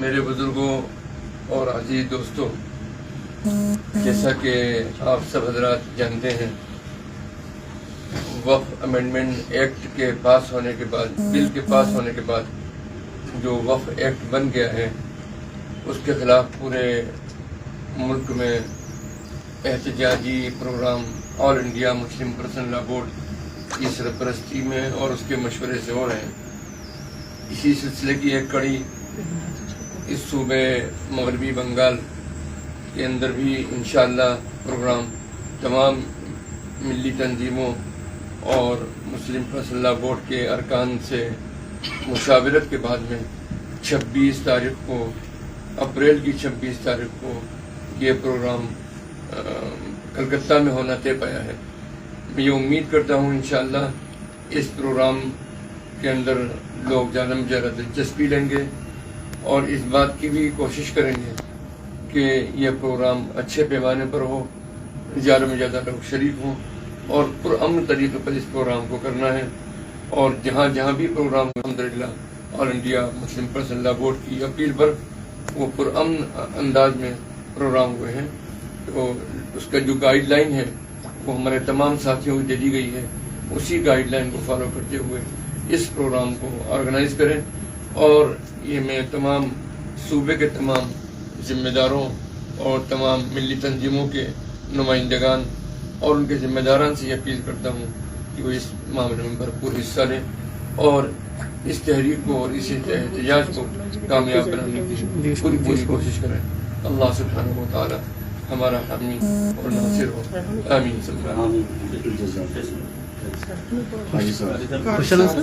میرے بزرگوں اور عزیز دوستوں، جیسا کہ آپ سب حضرات جانتے ہیں، وقف امینڈمنٹ ایکٹ کے پاس ہونے کے بعد، بل کے پاس ہونے کے بعد جو وقف ایکٹ بن گیا ہے، اس کے خلاف پورے ملک میں احتجاجی پروگرام آل انڈیا مسلم پرسن لا بورڈ کی سرپرستی میں اور اس کے مشورے سے ہو رہے ہیں۔ اسی سلسلے کی ایک کڑی اس صوبے مغربی بنگال کے اندر بھی انشاءاللہ پروگرام تمام ملی تنظیموں اور مسلم فصلہ بورڈ کے ارکان سے مشاورت کے بعد میں چھبیس تاریخ کو، اپریل کی چھبیس تاریخ کو یہ پروگرام کلکتہ میں ہونا طے پایا ہے۔ میں یہ امید کرتا ہوں انشاءاللہ اس پروگرام کے اندر لوگ جانم میں زیادہ دلچسپی لیں گے۔ اور اس بات کی بھی کوشش کریں گے کہ یہ پروگرام اچھے پیمانے پر ہو، زیادہ میں زیادہ لوگ شریک ہوں اور پر امن طریقے پر اس پروگرام کو کرنا ہے۔ اور جہاں جہاں بھی پروگرام الحمد للہ آل انڈیا، مسلم پرسن، لا بورڈ کی اپیل پر وہ پرامن انداز میں پروگرام ہوئے ہیں۔ تو اس کا جو گائیڈ لائن ہے، وہ ہمارے تمام ساتھیوں کو دے دی گئی ہے۔ اسی گائیڈ لائن کو فالو کرتے ہوئے اس پروگرام کو آرگنائز کریں۔ اور یہ میں تمام صوبے کے تمام ذمہ داروں اور تمام ملی تنظیموں کے نمائندگان اور ان کے ذمہ داران سے یہ اپیل کرتا ہوں کہ وہ اس معاملے میں بھرپور حصہ لیں اور اس تحریک کو اور اس احتجاج کو کامیاب بنانے کی پوری پوری کوشش کریں۔ اللہ سبحانہ و تعالی ہمارا حامی اور ناصر ہو۔ آمین۔ سبحانہ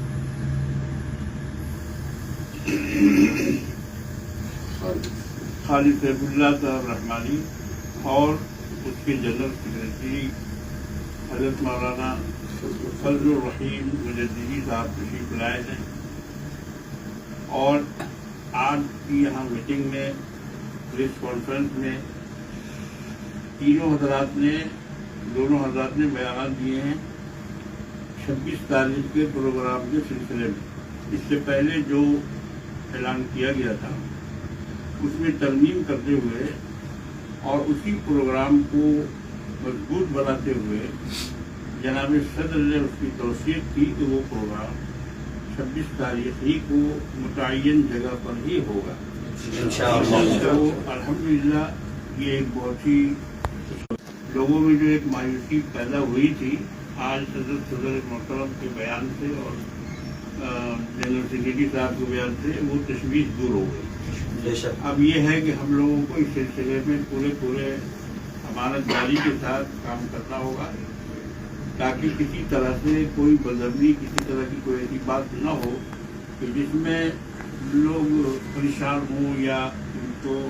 خالد اللہ صاحب رحمانی اور اس کے جنرل سیکرٹری حضرت مولانا فضل الرحیم مجددی صاحب تشریف لائے ہیں۔ اور آج کی یہاں میٹنگ میں پریس کانفرنس میں تینوں حضرات نے، دونوں حضرات نے بیانات دیے ہیں چھبیس تاریخ کے پروگرام کے سلسلے میں۔ اس سے پہلے جو اعلان کیا گیا تھا۔ اس میں ترمیم کرتے ہوئے اور اسی پروگرام کو مضبوط بناتے ہوئے جناب صدر نے اس کی توثیق کی کہ وہ پروگرام چھبیس تاریخ ہی کو متعین جگہ پر ہی ہوگا۔ الحمد للہ یہ ایک بہت ہی لوگوں میں جو ایک مایوسی پیدا ہوئی تھی آج صدر صدر محترم کے بیان سے اور جنرل سیکریٹری صاحب کے بیان سے وہ تشویش دور ہو گئی۔ اب یہ ہے کہ ہم لوگوں کو اس سلسلے میں پورے پورے امانت داری کے ساتھ کام کرنا ہوگا تاکہ کسی طرح سے کوئی بدمنی کسی طرح کی کوئی ایسی بات نہ ہو کہ جس میں لوگ پریشان ہوں یا ان کو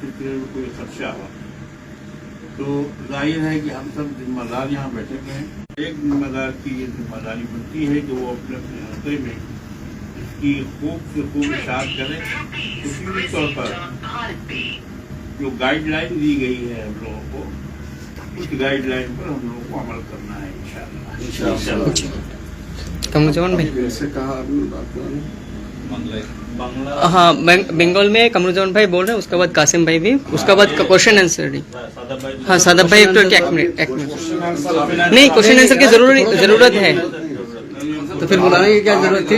سلسلے میں کوئی خدشہ ہو۔ تو ظاہر ہے کہ ہم سب ذمہ دار یہاں بیٹھے ہوئے ہیں۔ ایک ذمہ دار کی یہ ذمہ داری بنتی ہے کہ وہ اپنے اپنے حلقے میں اس کی خوب سے خوب اشاعت کریں۔ خصوصی طور پر جو گائیڈ لائن دی گئی ہے ہم لوگوں کو اس گائیڈ لائن پر ہم لوگوں کو عمل کرنا ہے انشاءاللہ۔ انشاءاللہ۔ کمرجمان بھائی ایسے کہا ابھی بات ہاں بنگال میں کمروجان بھائی بول رہے ہیں اس کے بعد قاسم بھائی بھی اس کے بعد کوشچن آنسر ہاں سادب بھائی ایک منٹ ایک منٹ نہیں کوشچن آنسر کی ضرورت ہے تو پھر بلانے کی کیا ضرورت تھی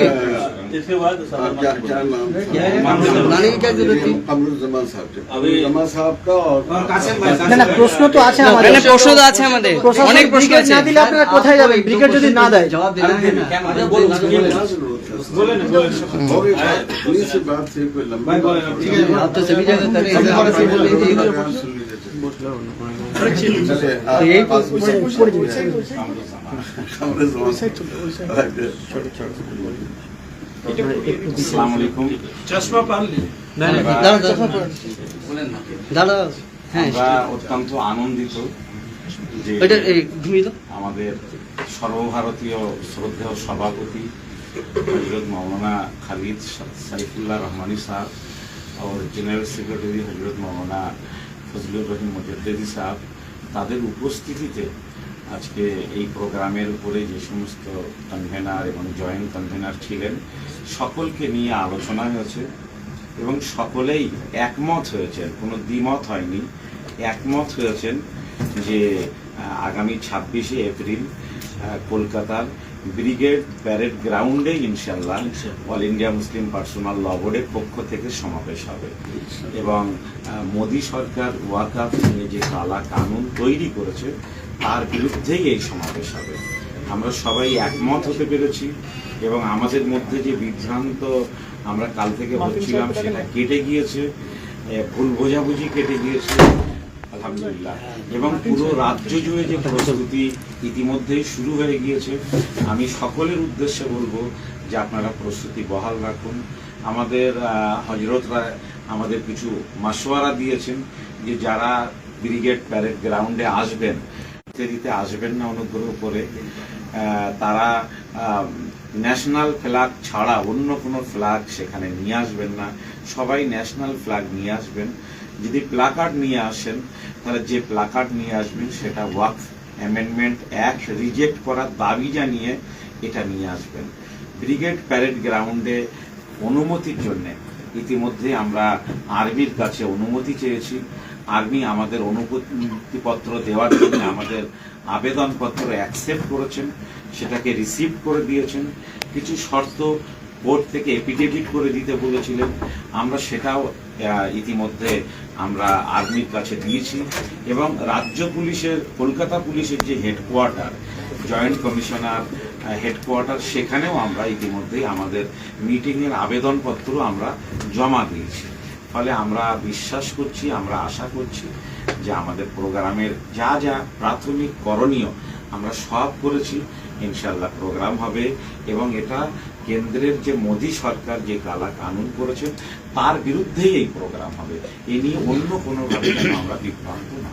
প্রশ্ন তো আছে আমাদের প্রশ্ন তো আছে আমাদের অনেক প্রশ্ন আছে না দিলে আপনারা কোথায় যাবেন ব্রিগেড যদি না দেয় জবাব দিলেন আমরা অত্যন্ত আনন্দিত আমাদের সর্বভারতীয় শ্রদ্ধেয় সভাপতি হজরত মৌলানা খালিদ সাইফুল্লাহ রহমানি সাহ और জেনারেল সেক্রেটারি হজরত মৌলানা ফজলুর রহিম মজদ্দেদি সাহ তাদের উপস্থিতিতে আজকে এই প্রোগ্রামের উপরে যে সমস্ত কনভেনার এবং জয়েন্ট কনভেনার ছিলেন সকলকে নিয়ে আলোচনা হয়েছে এবং সকলেই একমত হয়েছেন কোনো দ্বিমত হয়নি একমত হয়েছেন যে আগামী ছাব্বিশে এপ্রিল কলকাতার ব্রিগেড প্যারেড গ্রাউন্ডে ইনশাল্লাহ All India Muslim Personal Law বোর্ডের পক্ষ থেকে সমাবেশ হবে। এবং মোদী সরকার ওয়াকাফ নিয়ে যে কালা কানুন তৈরি করেছে তার বিরুদ্ধেই এই সমাবেশ হবে। আমরা সবাই একমত হতে পেরেছি এবং আমাদের মধ্যে যে বিভ্রান্ত আমরা কাল থেকে হচ্ছিলাম সেটা কেটে গিয়েছে ভুল বোঝাবুঝি কেটে গিয়েছে আলহামদুলিল্লাহ। এবং পুরো রাজ্য জুড়ে যে প্রস্তুতি ইতিমধ্যেই শুরু হয়ে গিয়েছে আমি সকলের উদ্দেশ্যে বলব যে আপনারা প্রস্তুতি বহাল রাখুন। আমাদের হজরতরা আমাদের কিছু মাসোয়ারা দিয়েছেন যে যারা ব্রিগেড প্যারেড গ্রাউন্ডে আসবেন দিতে আসবেন না অনুগ্রহ করে। তারা ন্যাশনাল ফ্ল্যাগ ছাড়া অন্য কোনো ফ্ল্যাগ সেখানে নিয়ে আসবেন না। সবাই ন্যাশনাল ফ্ল্যাগ নিয়ে আসবেন। যদি প্লাকার্ড নিয়ে আসেন, তাহলে যে প্লাকার্ড নিয়ে আসবেন সেটা ওয়াকফ অ্যামেন্ডমেন্ট অ্যাক্ট রিজেক্ট করার দাবি জানিয়ে এটা নিয়ে আসবেন। ব্রিগেড প্যারেড গ্রাউন্ডে অনুমতির জন্য। ইতিমধ্যে আমরা আর্মির কাছে অনুমতি চেয়েছি। আর্মি আমাদের অনুমতিপত্র দেওয়ার জন্য আমাদের আবেদনপত্র অ্যাকসেপ্ট করেছেন, সেটাকে রিসিভ করে দিয়েছেন। কিছু শর্ত বোর্ড থেকে এপিডেভিট করে দিতে বলেছিলেন। আমরা সেটাও ইতিমধ্যে আমরা আর্মির কাছে দিয়েছি এবং রাজ্য পুলিশের, কলকাতা পুলিশের যে হেডকোয়ার্টার জয়েন্ট কমিশনার হেডকোয়ার্টার সেখানেও আমরা ইতিমধ্যেই আমাদের মিটিংয়ের আবেদনপত্র আমরা জমা দিয়েছি। ফলে আমরা বিশ্বাস করছি আমরা আশা করছি যে আমাদের প্রোগ্রামের যা যা প্রাথমিক করণীয় আমরা সব করেছি ইনশাল্লাহ প্রোগ্রাম হবে এবং এটা কেন্দ্রের যে মোদী সরকার যে কালা কানুন করেছেন তার বিরুদ্ধেই এই প্রোগ্রাম হবে। এ নিয়ে অন্য কোনোভাবে যেন আমরা বিভ্রান্ত না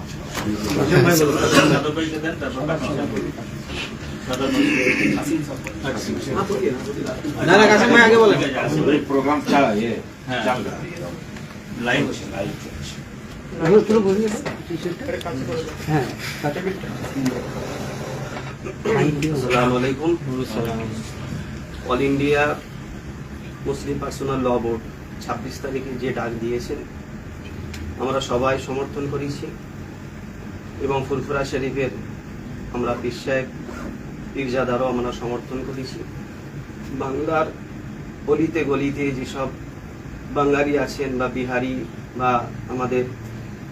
না না কাসিম ভাই আগে বলেন। প্রোগ্রাম ইয়ে লাইভ লাইভ হ্যাঁ আসসালামু আলাইকুম All India Muslim Personal Law Board ছাব্বিশ তারিখে যে ডাক দিয়েছেন আমরা সবাই সমর্থন করেছি এবং ফুলফুরা শরীফের আমরা পীর সাহেব পীরজাদারও আমরা সমর্থন করেছি। বাংলার গলিতে গলিতে যেসব বাঙালি আছেন বা বিহারি বা আমাদের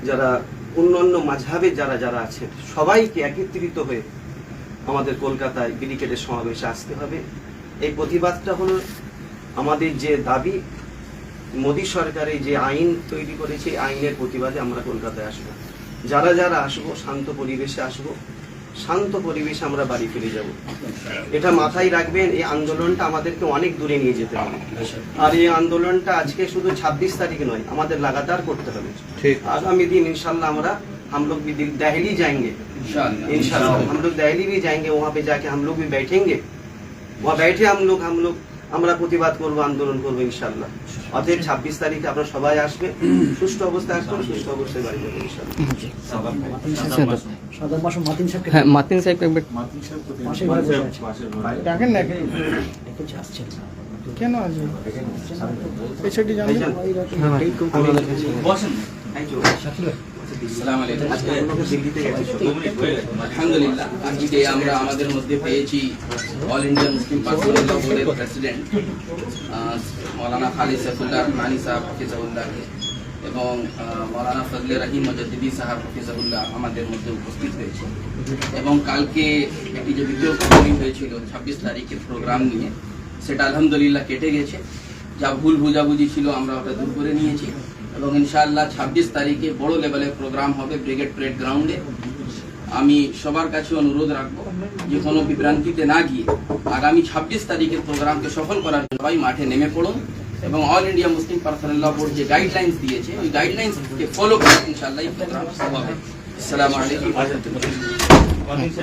যারা অন্যান্য মাঝহাবের যারা যারা আছেন, সবাইকে একত্রিত হয়ে আমাদের কলকাতায় ব্রিগেডের সমাবেশে আসতে হবে। এই প্রতিবাদটা হলো আমাদের যে দাবি, মোদী সরকারের যে আইন তৈরি করেছে আইনের প্রতিবাদে আমরা কলকাতায় আসব। যারা যারা আসব, শান্ত পরিবেশে আসব। শান্ত পরিবেশে আমরা বাড়ি ফিরে যাব এটা মাথায় রাখবেন এই আন্দোলনটা আমাদেরকে অনেক দূরে নিয়ে যেতে হবে আর এই আন্দোলনটা আজকে শুধু ছাব্বিশ তারিখ নয় আমাদের লাগাতার করতে হবে ঠিক आगामी दिन इंशाल्लाह हमारा हम लोग भी दिल- दिल्ली जाएंगे इंशाल्लाह हम लोग दिल्ली भी जाएंगे वहाँ पे जाके हम लोग भी बैठेंगे वहाँ बैठे हम लोग हम लोग আমরা প্রতিবাদ করব আন্দোলন করব ইনশাল্লাহ। অতএব ছাব্বিশ তারিখে আপনারা সবাই আসবে সুষ্ঠু অবস্থায় আসবেন সুষ্ঠু অবস্থায় বাড়ি যাবেন ইনশাল্লাহ। সদর মাতিন সাহেবকে হ্যাঁ সাহেব আছে। ডাকেন না কেন আসবে? সাইডে আলহামদুলিল্লাহ আজকে আমরা আমাদের মধ্যে পেয়েছি অল ইন্ডিয়া মুসলিম পার্সোনাল বোর্ডের প্রেসিডেন্ট মৌলানা খালিদ সৈফুল্লাহ রহমানি সাহেব হাফিজাউল্লাহকে এবং মৌলানা ফজলে রহিম মজদ্দিদি সাহেব হাফিজাউল্লাহ আমাদের মধ্যে উপস্থিত হয়েছে। এবং কালকে একটি যে কমিটি হয়েছিল ছাব্বিশ তারিখের প্রোগ্রাম নিয়ে সেটা আলহামদুলিল্লাহ কেটে গেছে। যা ভুল বুঝাবুঝি ছিল আমরা ওটা দূর করে নিয়েছি। এবং ইনশাআল্লাহ ছাব্বিশ তারিখে বড় লেভেলের প্রোগ্রাম হবে ব্রিগেড প্রেড গ্রাউন্ডে। আমি সবার কাছে অনুরোধ রাখব যে কোনো বিভ্রান্তিতে না গিয়ে আগামী ছাব্বিশ তারিখের প্রোগ্রামকে সফল করার জন্য সবাই মাঠে নেমে পড়ুন এবং All India Muslim Personal Law Board যে গাইডলাইন্স দিয়েছে, ওই গাইডলাইন্সকে ফলো করে ইনশাআল্লাহ এই প্রোগ্রাম হবে। আসসালামু আলাইকুম।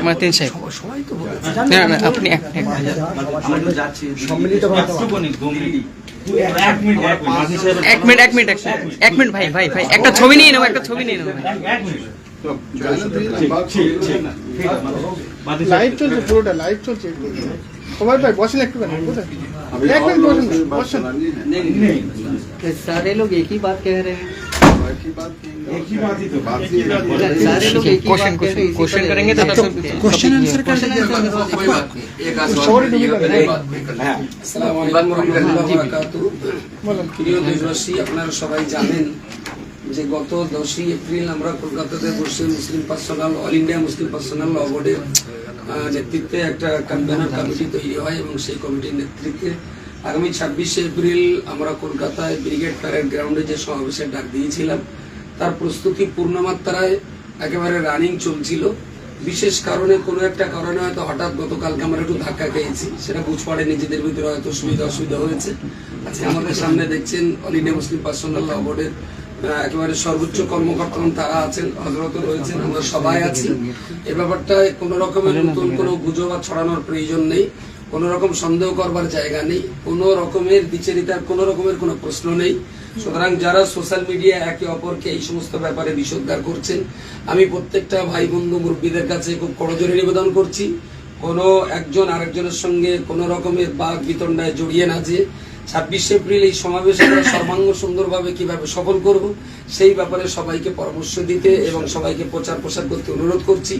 মানে তিন সাহেব না না আপনি এক এক এক মিনিট এক মিনিট মাঝি সাহেব এক মিনিট এক মিনিট এক মিনিট এক মিনিট ভাই ভাই ভাই একটা ছবি নিয়ে নেবো একটা ছবি নিয়ে নেবো ভাই। এক মিনিট মাঝি লাইভ সাহেব চলছে পুরোটা লাইভ চলছে সবাই ভাই বসেন একটুখানি বুঝলেন এক মিনিট বসেন না, বসেন सारे लोग एक ही बात कह रहे हैं क्वेश्चन बात कह रहे हैं क्वेश्चन इसी क्वेश्चन तरह- करेंगे तो सब क्वेश्चन आंसर कर कोई दीजिए बात नहीं एक आध সবারই सवाल ঢুকে नहीं, যাবে। एक बात नहीं करना। আসসালামু আলাইকুম রহমতুল্লাহ বারাকাতুহু। বলেন প্রিয় দেশবাসী আপনারা সবাই জানেন যে গত দশই এপ্রিল আমরা কলকাতাতে বসে Muslim personal all India Muslim personal law বোর্ডের আহ, নেতৃত্বে একটা কনভেনার কমিটি তৈরি হয় এবং সেই কমিটির নেতৃত্বে আগামী ছাব্বিশে এপ্রিল আমরা কলকাতায় ব্রিগেড প্যারেড গ্রাউন্ডে যে সমাবেশের ডাক দিয়েছিলাম, তার প্রস্তুতি পূর্ণমাত্রায় একেবারে রানিং চলছিল। বিশেষ কারণে কোনো একটা কারণে হয়তো হঠাৎ গতকালকে আমরা একটু ধাক্কা খেয়েছি, সেটা বুঝ পড়ে নিজেদের ভিতরে হয়তো সুবিধা অসুবিধা হয়েছে। আজকে আমাদের সামনে দেখছেন All India Muslim Personal Law বোর্ডের একেবারে সর্বোচ্চ কর্মকর্তা তারা আছেন হজরত রয়েছেন, আমরা সবাই আছি। এ ব্যাপারটায় কোনো রকমের নতুন কোনো গুজব ছড়ানোর প্রয়োজন নেই। কোনো রকম সন্দেহ করবার জায়গা নেই, কোনো রকমের বিচারিতার, কোনো রকমের কোনো প্রশ্ন নেই। সুতরাং যারা সোশ্যাল মিডিয়া একে অপরকে এই সমস্ত ব্যাপারে বিষোদ্গার করছেন, আমি প্রত্যেকটা ভাই বন্ধু মুরব্বীদের কাছে খুব করজোরে নিবেদন করছি, কোনো একজন আরেকজনের সঙ্গে কোনো রকমের বাঘ বিতণ্ডায় জড়িয়ে না যে ছাব্বিশে এপ্রিল এই সমাবেশ আমরা সর্বাঙ্গ সুন্দরভাবে কীভাবে সফল করব, সেই ব্যাপারে সবাইকে পরামর্শ দিতে এবং সবাইকে প্রচার প্রসার করতে অনুরোধ করছি।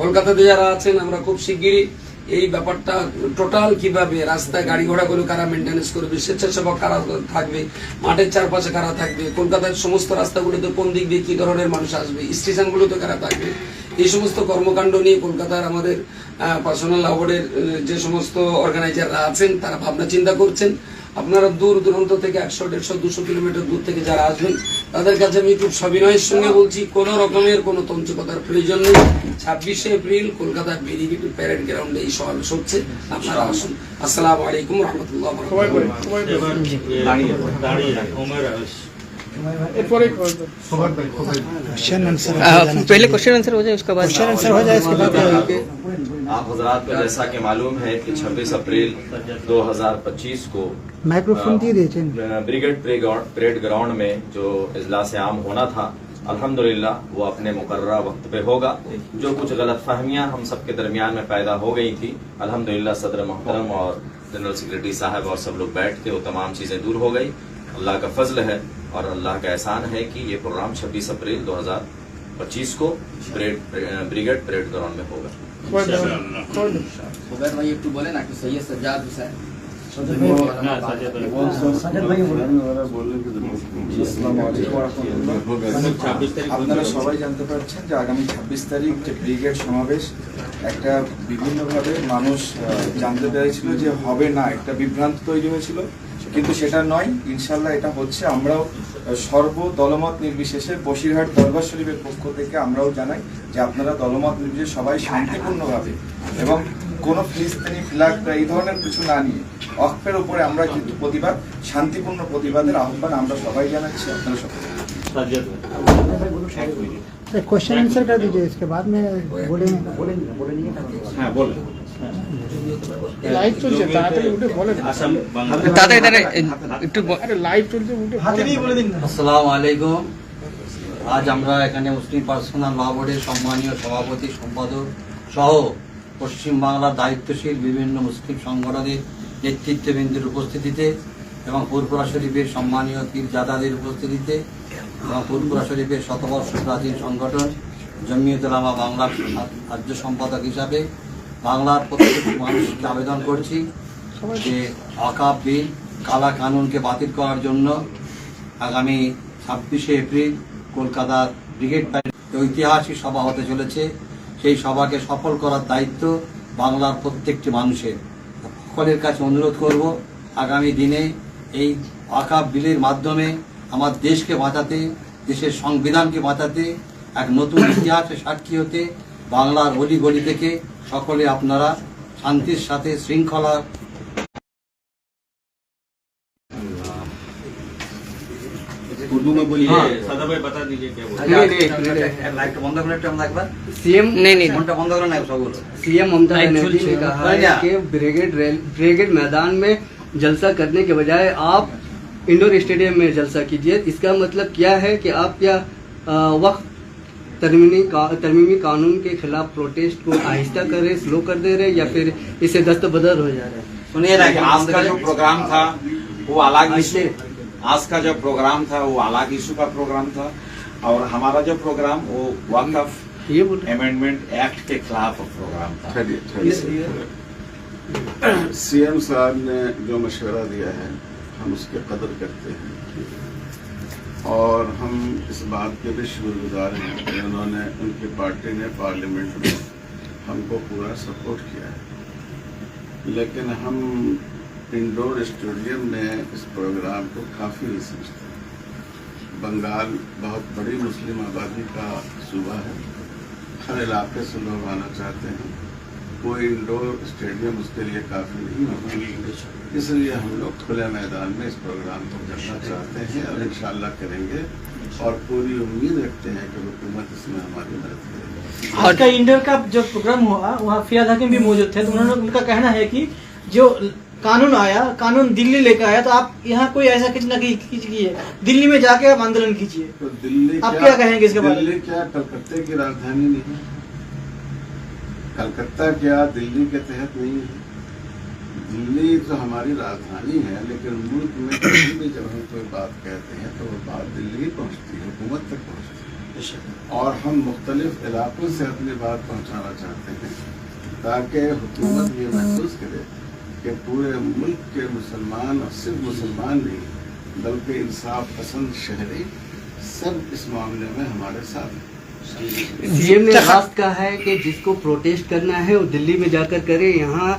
কলকাতাতে যারা আছেন, আমরা খুব শিগগিরই এই ব্যাপারটা টোটাল কীভাবে? রাস্তায় গাড়ি ঘোড়াগুলো কারা মেনটেন্স করবে? স্বেচ্ছাসেবক কারা থাকবে? মাঠের চারপাশে কারা থাকবে? কলকাতার সমস্ত রাস্তাগুলোতে কোন দিক দিয়ে কি ধরনের মানুষ আসবে? স্টেশনগুলোতে কারা থাকবে? এই সমস্ত কর্মকাণ্ড নিয়ে কলকাতার আমাদের পার্সোনাল অ্যাওয়ার্ডের যে সমস্ত অর্গানাইজাররা আছেন, তারা ভাবনা চিন্তা করছেন। আপনারা দূর দূরান্ত থেকে একশো, দেড়শো, দুশো কিলোমিটার দূর থেকে যারা আসবেন তাদের কাছে আমি খুব সবিনয়ের সঙ্গে বলছি কোনো রকমের কোনো তঞ্চকতার প্রয়োজন নেই ছাব্বিশে এপ্রিল কলকাতার বেরিগেট প্যারেড গ্রাউন্ডে এই সমাবেশ হচ্ছে আপনারা আসুন আসসালামু আলাইকুম রহমতুল্লাহ সবাই বলেন সবাই বলেন। এবার দাঁড়িয়ে দাঁড়িয়ে ওমর আওয়াজ এরপরে করবেন। क्वेश्चन आंसर आ, पहले क्वेश्चन आंसर हो जाए उसके बाद क्वेश्चन आंसर हो जाए इसके बाद آپ حضرات کو جیسا کہ معلوم ہے کہ چھبیس اپریل دو ہزار پچیس کو بریگیڈ پریڈ گراؤنڈ میں جو اجلاس عام ہونا تھا الحمدللہ وہ اپنے مقررہ وقت پہ ہوگا۔ جو کچھ غلط فہمیاں ہم سب کے درمیان میں پیدا ہو گئی تھی الحمدللہ صدر محترم اور جنرل سیکرٹری صاحب اور سب لوگ بیٹھ کے وہ تمام چیزیں دور ہو گئی۔ اللہ کا فضل ہے اور اللہ کا احسان ہے کہ یہ پروگرام چھبیس اپریل دو ہزار پچیس کو بریگیڈ پریڈ گراؤنڈ میں ہوگا۔ ভাই একটু বলেন একটু সৈয়দ সজ্জাদ হোসেন আপনারা সবাই জানতে পারছেন যে আগামী ছাব্বিশ তারিখ যে ব্রিগেড সমাবেশ একটা বিভিন্নভাবে মানুষ জানতে পেরেছিল যে হবে না একটা বিভ্রান্ত তৈরি হয়েছিল কিন্তু সেটা নয় ইনশাল্লাহ এটা হচ্ছে আমরাও সর্ব দলমত নির্বিশেষে বসিরহাট দরবার শরীফের পক্ষ থেকে আমরাও জানাই যে আপনারা দলমত নির্বিশেষে সবাই শান্তিপূর্ণভাবে এবং কোনো ফিলিস্তিনি ফ্ল্যাগ বা এই ধরনের কিছু না নিয়ে অক্ষের উপরে আমরা কিন্তু প্রতিবাদ শান্তিপূর্ণ প্রতিবাদের আহ্বান আমরা সবাই জানাচ্ছি আপনারা সকলে সাজেদ ভাই এক মিনিট क्वेश्चन आंसर कर दीजिए इसके बाद में बोलेंगे হ্যাঁ বলেন লাইভ চলছে তাড়াতাড়ি উঠে বলেন। আসাম বাংলা দাদা দাদা একটু লাইভ চলছে উঠে বলেন। আসসালামু আলাইকুম। আজ আমরা এখানে মুসলিম পার্সোনাল ল বোর্ডের সম্মানীয় সভাপতি সম্পাদক সহ পশ্চিমবাংলার দায়িত্বশীল বিভিন্ন মুসলিম সংগঠনের নেতৃত্ববৃন্দের উপস্থিতিতে এবং ফুরপুরা শরীফের সম্মানীয় পীরজাদাদের উপস্থিতিতে এবং ফুরপুরা শরীফের শতবর্ষ প্রাচীন সংগঠন জমিয়ত লামা বাংলার রাজ্য সম্পাদক হিসাবে বাংলার প্রত্যেকটি মানুষকে আবেদন করছি যে আকাব বিল কালা কানুনকে বাতিল করার জন্য আগামী ছাব্বিশে এপ্রিল কলকাতার ব্রিগেড ঐতিহাসিক সভা হতে চলেছে। সেই সভাকে সফল করার দায়িত্ব বাংলার প্রত্যেকটি মানুষের। সকলের কাছে অনুরোধ করব, আগামী দিনে এই আকাব বিলের মাধ্যমে আমার দেশকে বাঁচাতে, দেশের সংবিধানকে বাঁচাতে, এক নতুন ইতিহাসের সাক্ষী হতে বাংলার অলিগলি থেকে সকলে আপনারা শান্তির সাথে শৃঙ্খলা سی ایم ممتا بنرجی نے بریگیڈ میدان میں جلسہ کرنے کے بجائے آپ انڈور اسٹیڈیم میں جلسہ کیجیے اس کا مطلب کیا ہے کہ آپ کیا وقت ترمیمی قانون کے خلاف پروٹیسٹ کو آہستہ کر رہے سلو کر دے رہے یا پھر اسے دست بدر ہو جا رہے سنیے نا کہ آج کا جو پروگرام تھا وہ الگ ایشو آج کا جو پروگرام تھا وہ الگ ایشو کا پروگرام تھا۔ اور ہمارا جو پروگرام وہ وقف امینڈمنٹ ایکٹ کے خلاف پروگرام تھا۔ سی ایم صاحب نے جو مشورہ دیا ہے ہم اس کی قدر کرتے ہیں۔ اور ہم اس بات کے بھی شکر گزار ہیں کہ انہوں نے ان کی پارٹی نے پارلیمنٹ میں ہم کو پورا سپورٹ کیا ہے۔ لیکن ہم انڈور اسٹیڈیم میں اس پروگرام کو کافی سمجھتے ہیں۔ بنگال بہت بڑی مسلم آبادی کا صوبہ ہے۔ ہر علاقے سے لوگ آنا چاہتے ہیں۔ کوئی انڈور اسٹیڈیم اس کے لیے کافی نہیں ہوگی اس لیے ہم لوگ کھلے میدان میں اس پروگرام کو کرنا چاہتے ہیں اور انشاءاللہ کریں گے۔ اور پوری امید رکھتے ہیں کہ حکومت اس میں ہماری مدد کرے گی۔ آج کا انڈور کا جو پروگرام ہوا وہاں فیاض حکیم بھی موجود تھے تو انہوں نے ان کا کہنا ہے کہ جو قانون آیا قانون دلی لے کے آیا تو آپ یہاں کوئی ایسا کچھ نہ کیجیے دلی میں جا کے آپ آندولن کیجیے۔ آپ کیا کہیں گے اس کے بارے میں؟ کیا کلکتے کی راجدھانی نہیں کلکتہ کیا دلی کے تحت نہیں ہے؟ دلی تو ہماری راجدھانی ہے لیکن ملک میں کسی بھی جب ہم کوئی بات کہتے ہیں تو وہ بات دلی پہنچتی ہے حکومت تک پہنچتی ہے۔ اور ہم مختلف علاقوں سے اپنی بات پہنچانا چاہتے ہیں تاکہ حکومت یہ محسوس کرے کہ پورے ملک کے مسلمان اور صرف مسلمان نہیں بلکہ انصاف پسند شہری سب اس معاملے میں ہمارے ساتھ ہیں۔ سی ایم نے راست کہا ہے کہ جس کو پروٹیسٹ کرنا ہے وہ دلی میں جا کر کرے یہاں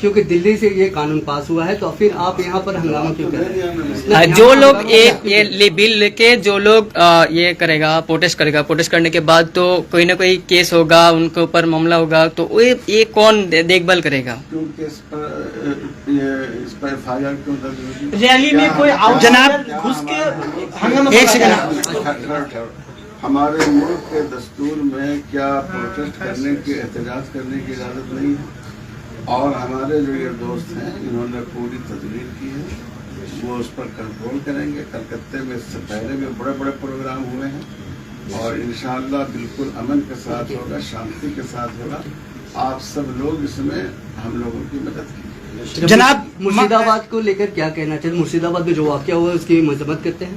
کیونکہ دلی سے یہ قانون پاس ہوا ہے تو پھر آپ یہاں پر ہنگامہ کیوں کریں؟ جو لوگ یہ بل لے کے جو لوگ یہ کرے گا پروٹیسٹ کرے گا پروٹیسٹ کرنے کے بعد تو کوئی نہ کوئی کیس ہوگا ان کے اوپر معاملہ ہوگا تو یہ کون دیکھ بھال کرے گا؟ ریلی میں کوئی جناب ایک کے ہمارے ملک کے دستور میں کیا پروٹیسٹ کرنے کے احتجاج کرنے کی اجازت نہیں ہے؟ اور ہمارے جو یہ دوست ہیں انہوں نے پوری تدبیر کی ہے۔ وہ اس پر کنٹرول کریں گے۔ کلکتے میں اس سے پہلے بھی بڑے بڑے پروگرام ہوئے ہیں۔ اور انشاءاللہ بالکل امن کے ساتھ ہوگا شانتی کے ساتھ ہوگا۔ آپ سب لوگ اس میں ہم لوگوں کی مدد کی جناب مرشید آباد کو لے کر کیا کہنا چاہیے؟ مرشید آباد میں جو واقعہ ہوا ہے اس کی مذمت کرتے ہیں؟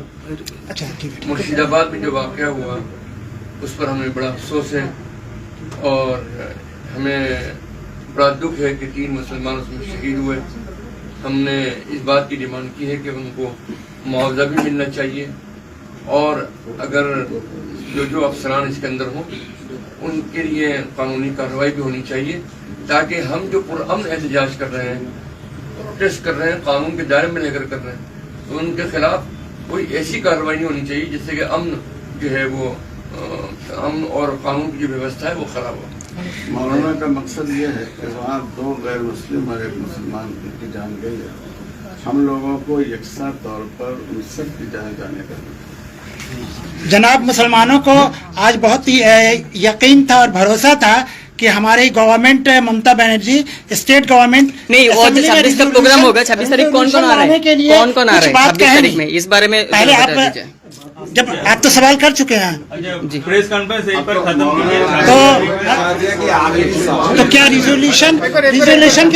اچھا مرشید آباد میں جو واقعہ ہوا اس پر ہمیں بڑا افسوس ہے اور ہمیں بڑا دکھ ہے کہ تین مسلمان اس میں شہید ہوئے۔ ہم نے اس بات کی ڈیمانڈ کی ہے کہ ان کو معاوضہ بھی ملنا چاہیے اور اگر جو جو افسران اس کے اندر ہوں ان کے لیے قانونی کارروائی بھی ہونی چاہیے تاکہ ہم جو پرامن احتجاج کر رہے ہیں پروٹیسٹ کر رہے ہیں قانون کے دائرے میں لے کر کر رہے ہیں تو ان کے خلاف کوئی ایسی کاروائی نہیں ہونی چاہیے جس سے کہ امن جو ہے وہ امن اور قانون کی جو ویوستھا ہے وہ خراب ہو۔ مولانا کا مقصد یہ ہے کہ وہاں دو غیر مسلم اور ایک مسلمان کی جان گئی ہے۔ ہم لوگوں کو یکساں طور پر ان سب کی جان جانے کا۔ جناب مسلمانوں کو آج بہت ہی یقین تھا اور بھروسہ تھا کہ ہماری گورنمنٹ eh, ممتا بنرجی اسٹیٹ گورنمنٹ پروگرام ہوگا چھبیس تاریخ کون کون آ رہا ہے؟ کون کون آ رہا ہے؟ تاریخ میں اس بارے میں پہلے آپ جب آپ تو سوال کر چکے ہیں۔ جی۔ پریس کانفرنس پر ختم تو کیا ریزولیوشن ریزولیوشن